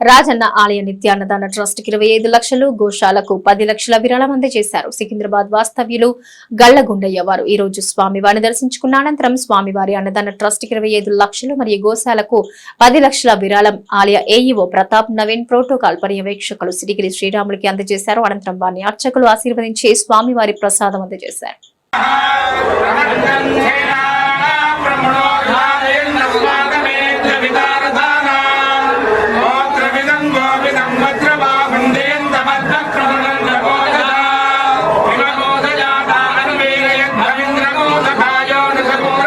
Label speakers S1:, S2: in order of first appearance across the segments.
S1: రాజన్న ఆలయ నిత్యాన్నదాన ట్రస్ట్కి ఇరవై ఐదు లక్షలు గోశాలకు పది లక్షల విరాళం అందజేశారు. సికింద్రాబాద్ వాస్తవ్యులు గళ్ళగుండయ్య వారు. ఈ రోజు స్వామివారిని దర్శించుకున్న అనంతరం స్వామివారి అన్నదాన ట్రస్ట్కి ఇరవై ఐదు లక్షలు మరియు గోశాలకు పది లక్షల విరాళం ఆలయ ఏఈఓ ప్రతాప్ నవీన్ ప్రోటోకాల్ పర్యవేక్షకులు సిరిగిరి శ్రీరాములకి అందజేశారు. అనంతరం వారిని అర్చకులు ఆశీర్వదించి స్వామివారి ప్రసాదం అందజేశారు.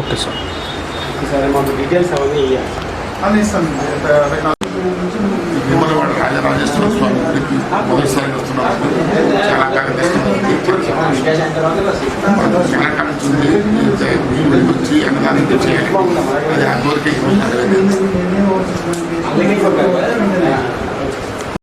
S2: ఓకే సార్
S3: సరే మాకు డీటెయిల్స్ అవన్నీ ఇవ్వాలి
S4: అని ఇస్తాను
S5: విమలవాడ రాజరాజేశ్వర స్వామి గుడికి మొదటిసారి వస్తున్నాము చాలా కాలం తెస్తున్నాము చాలా కాలం చూసి ఈ గుడికి వచ్చి అన్నదానం చేయాలి అది ఆ కోరిక నెరవేరింది.